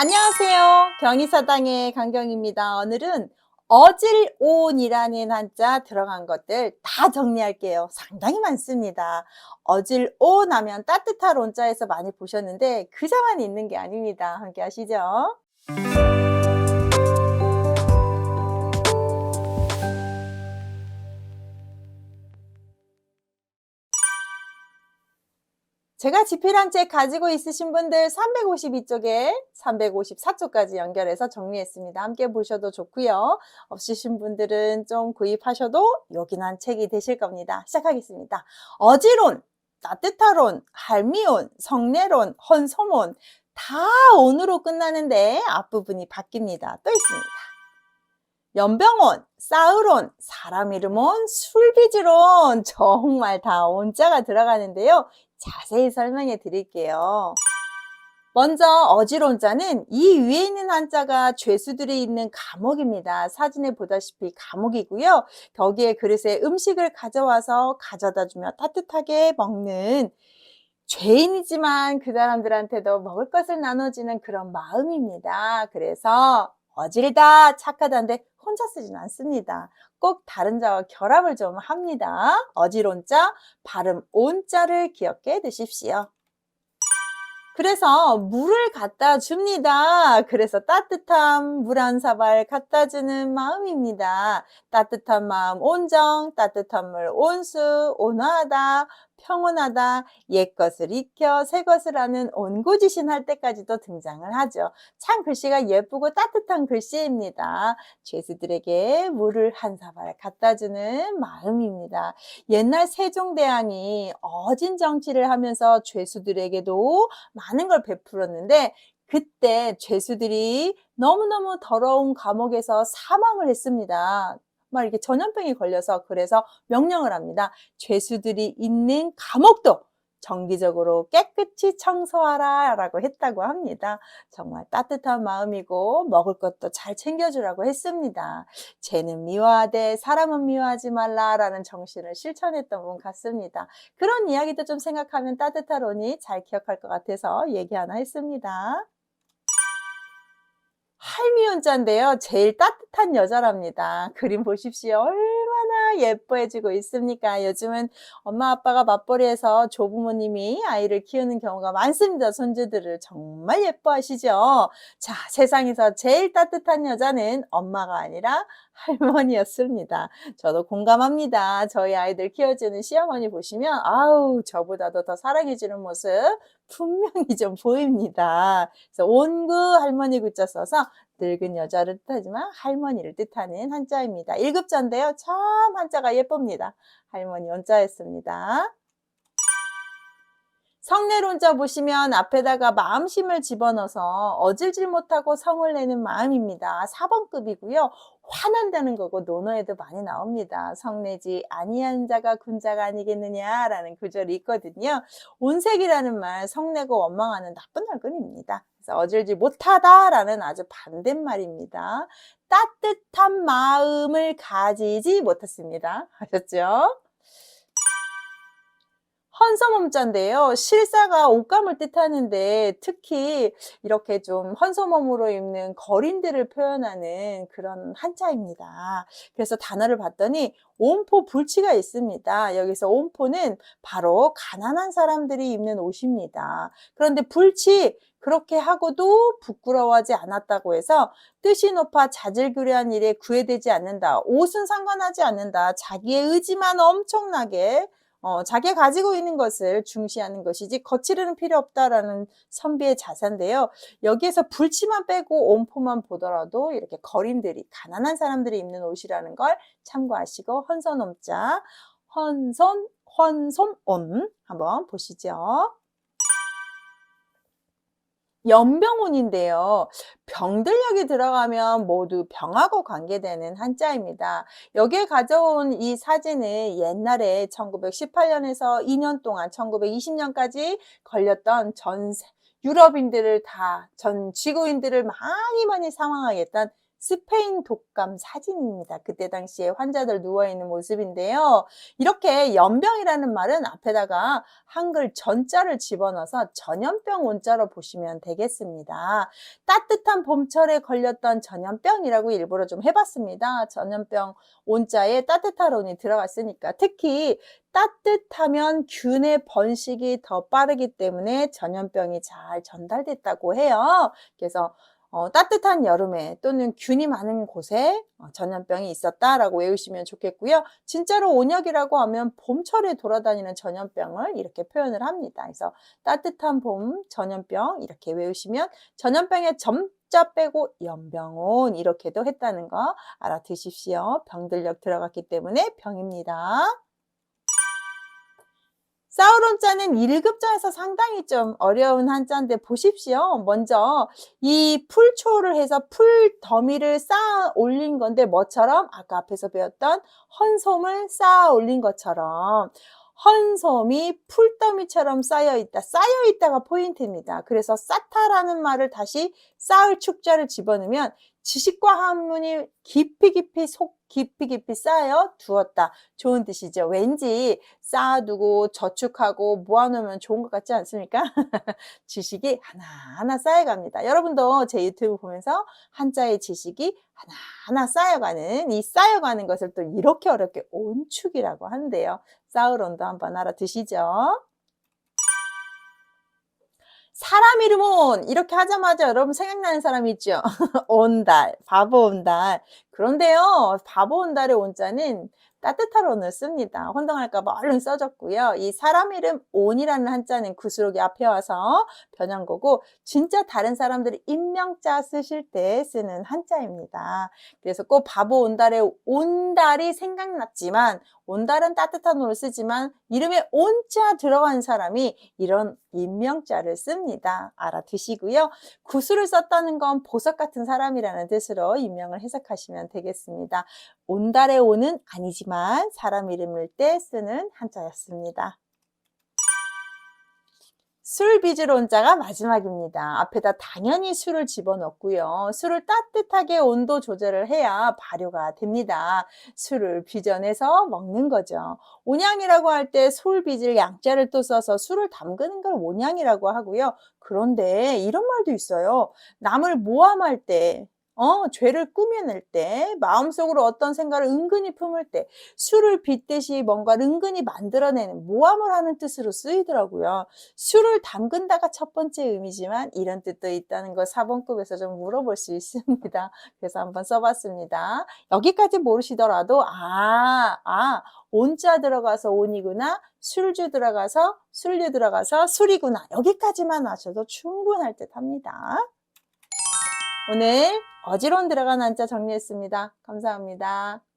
안녕하세요. 경희사당의 강경입니다. 오늘은 어질온이라는 한자 들어간 것들 다 정리할게요. 상당히 많습니다. 어질온 하면 따뜻한 온자에서 많이 보셨는데 그자만 있는 게 아닙니다. 함께 하시죠. 제가 지필한 책 가지고 있으신 분들 352쪽에 354쪽까지 연결해서 정리했습니다. 함께 보셔도 좋고요. 없으신 분들은 좀 구입하셔도 요긴한 책이 되실 겁니다. 시작하겠습니다. 어지론, 따뜻하론, 할미온, 성내론, 헌소문 다 온으로 끝나는데 앞부분이 바뀝니다. 또 있습니다. 연병온, 싸우론, 사람 이름온, 술비지론 정말 다 온자가 들어가는데요. 자세히 설명해 드릴게요. 먼저 어지론자는 이 위에 있는 한자가 죄수들이 있는 감옥입니다. 사진에 보다시피 감옥이고요. 거기에 그릇에 음식을 가져와서 가져다 주며 따뜻하게 먹는 죄인이지만 그 사람들한테도 먹을 것을 나눠주는 그런 마음입니다. 그래서 어질다 착하다인데 혼자 쓰진 않습니다. 꼭 다른 자와 결합을 좀 합니다. 어지론자, 발음 온자를 기억해 두십시오. 그래서 물을 갖다 줍니다. 그래서 따뜻한 물한 사발 갖다 주는 마음입니다. 따뜻한 마음 온정, 따뜻한 물 온수, 온화하다, 평온하다, 옛 것을 익혀 새 것을 하는 온고지신 할 때까지도 등장을 하죠. 참 글씨가 예쁘고 따뜻한 글씨입니다. 죄수들에게 물을 한 사발 갖다 주는 마음입니다. 옛날 세종대왕이 어진 정치를 하면서 죄수들에게도 많은 걸 베풀었는데 그때 죄수들이 너무너무 더러운 감옥에서 사망을 했습니다. 막 이렇게 전염병이 걸려서 그래서 명령을 합니다. 죄수들이 있는 감옥도 정기적으로 깨끗이 청소하라 라고 했다고 합니다. 정말 따뜻한 마음이고 먹을 것도 잘 챙겨주라고 했습니다. 죄는 미워하되 사람은 미워하지 말라 라는 정신을 실천했던 분 같습니다. 그런 이야기도 좀 생각하면 따뜻하로니 잘 기억할 것 같아서 얘기 하나 했습니다. 할미혼자인데요. 제일 따뜻한 여자랍니다. 그림 보십시오. 얼마나 예뻐해지고 있습니까? 요즘은 엄마 아빠가 맞벌이해서 조부모님이 아이를 키우는 경우가 많습니다. 손주들을 정말 예뻐하시죠? 자, 세상에서 제일 따뜻한 여자는 엄마가 아니라 할머니였습니다. 저도 공감합니다. 저희 아이들 키워주는 시어머니 보시면 아우 저보다도 더 사랑해주는 모습 분명히 좀 보입니다. 그래서 온구 할머니 구자 써서 늙은 여자를 뜻하지만 할머니를 뜻하는 한자입니다. 1급자인데요. 참 한자가 예쁩니다. 할머니 원자였습니다. 성내론자 보시면 앞에다가 마음심을 집어넣어서 어질질 못하고 성을 내는 마음입니다. 4번급이고요. 화난다는 거고 논어에도 많이 나옵니다. 성내지 아니한 자가 군자가 아니겠느냐라는 구절이 있거든요. 온색이라는 말 성내고 원망하는 나쁜 얼굴입니다. 그래서 어질지 못하다라는 아주 반대말입니다. 따뜻한 마음을 가지지 못했습니다. 아셨죠? 헌서몸자인데요. 실사가 옷감을 뜻하는데 특히 이렇게 좀 헌서몸으로 입는 거린들을 표현하는 그런 한자입니다. 그래서 단어를 봤더니 온포 불치가 있습니다. 여기서 온포는 바로 가난한 사람들이 입는 옷입니다. 그런데 불치 그렇게 하고도 부끄러워하지 않았다고 해서 뜻이 높아 자질구레한 일에 구애되지 않는다. 옷은 상관하지 않는다. 자기의 의지만 엄청나게 어, 자기가 가지고 있는 것을 중시하는 것이지 거칠은 필요 없다라는 선비의 자세인데요. 여기에서 불치만 빼고 온포만 보더라도 이렇게 거린들이 가난한 사람들이 입는 옷이라는 걸 참고하시고 헌선옴자 헌선 헌손온 한번 보시죠. 연병운인데요. 병들력이 들어가면 모두 병하고 관계되는 한자입니다. 여기에 가져온 이 사진은 옛날에 1918년에서 2년 동안 1920년까지 걸렸던 전 유럽인들을 다, 전 지구인들을 많이 많이 사망하게 했던 스페인 독감 사진입니다. 그때 당시에 환자들 누워있는 모습인데요. 이렇게 연병이라는 말은 앞에다가 한글 전자를 집어넣어서 전염병 온자로 보시면 되겠습니다. 따뜻한 봄철에 걸렸던 전염병이라고 일부러 좀 해봤습니다. 전염병 온자에 따뜻한 온이 들어갔으니까 특히 따뜻하면 균의 번식이 더 빠르기 때문에 전염병이 잘 전달됐다고 해요. 그래서 어, 따뜻한 여름에 또는 균이 많은 곳에 어, 전염병이 있었다라고 외우시면 좋겠고요. 진짜로 온역이라고 하면 봄철에 돌아다니는 전염병을 이렇게 표현을 합니다. 그래서 따뜻한 봄 전염병 이렇게 외우시면 전염병의 점자 빼고 연병온 이렇게도 했다는 거 알아두십시오. 병들력 들어갔기 때문에 병입니다. 사우론자는 1급자에서 상당히 좀 어려운 한자인데 보십시오. 먼저 이 풀초를 해서 풀 더미를 쌓아 올린 건데 뭐처럼 아까 앞에서 배웠던 헌솜을 쌓아 올린 것처럼 헌솜이 풀더미처럼 쌓여 있다. 쌓여 있다가 포인트입니다. 그래서 쌓다라는 말을 다시 쌓을 축자를 집어넣으면 지식과 한문이 깊이 깊이 속 깊이 깊이 쌓여 두었다. 좋은 뜻이죠. 왠지 쌓아두고 저축하고 모아놓으면 좋은 것 같지 않습니까? 지식이 하나하나 쌓여갑니다. 여러분도 제 유튜브 보면서 한자의 지식이 하나하나 쌓여가는 이 쌓여가는 것을 또 이렇게 어렵게 온축이라고 하는데요. 사우론도 한번 알아두시죠. 사람 이름 온 이렇게 하자마자 여러분 생각나는 사람 있죠? 온달, 바보 온달. 그런데요, 바보 온달의 온자는 따뜻한 온을 씁니다. 혼동할까봐 얼른 써줬고요. 이 사람 이름 온이라는 한자는 구수록이 앞에 와서 변한 거고, 진짜 다른 사람들이 임명자 쓰실 때 쓰는 한자입니다. 그래서 꼭 바보 온달의 온달이 생각났지만, 온달은 따뜻한 온을 쓰지만, 이름에 온자 들어간 사람이 이런 임명자를 씁니다. 알아두시고요. 구수를 썼다는 건 보석 같은 사람이라는 뜻으로 임명을 해석하시면 되겠습니다. 온달의 온은 아니지만 사람 이름을 때 쓰는 한자였습니다. 술 온자가 마지막입니다. 앞에다 당연히 술을 집어넣고요. 술을 따뜻하게 온도 조절을 해야 발효가 됩니다. 술을 빚어내서 먹는 거죠. 온양이라고 할 때 술 빚을 양자를 또 써서 술을 담그는 걸 온양이라고 하고요. 그런데 이런 말도 있어요. 남을 모함할 때 어, 죄를 꾸며낼 때, 마음속으로 어떤 생각을 은근히 품을 때, 술을 빚듯이 뭔가를 은근히 만들어내는 모함을 하는 뜻으로 쓰이더라고요. 술을 담근다가 첫 번째 의미지만 이런 뜻도 있다는 걸 4번급에서 좀 물어볼 수 있습니다. 그래서 한번 써봤습니다. 여기까지 모르시더라도, 아, 아, 온자 들어가서 온이구나, 술주 들어가서 술류 들어가서 술이구나. 여기까지만 아셔도 충분할 듯 합니다. 오늘 어지러운 들어간 한자 정리했습니다. 감사합니다.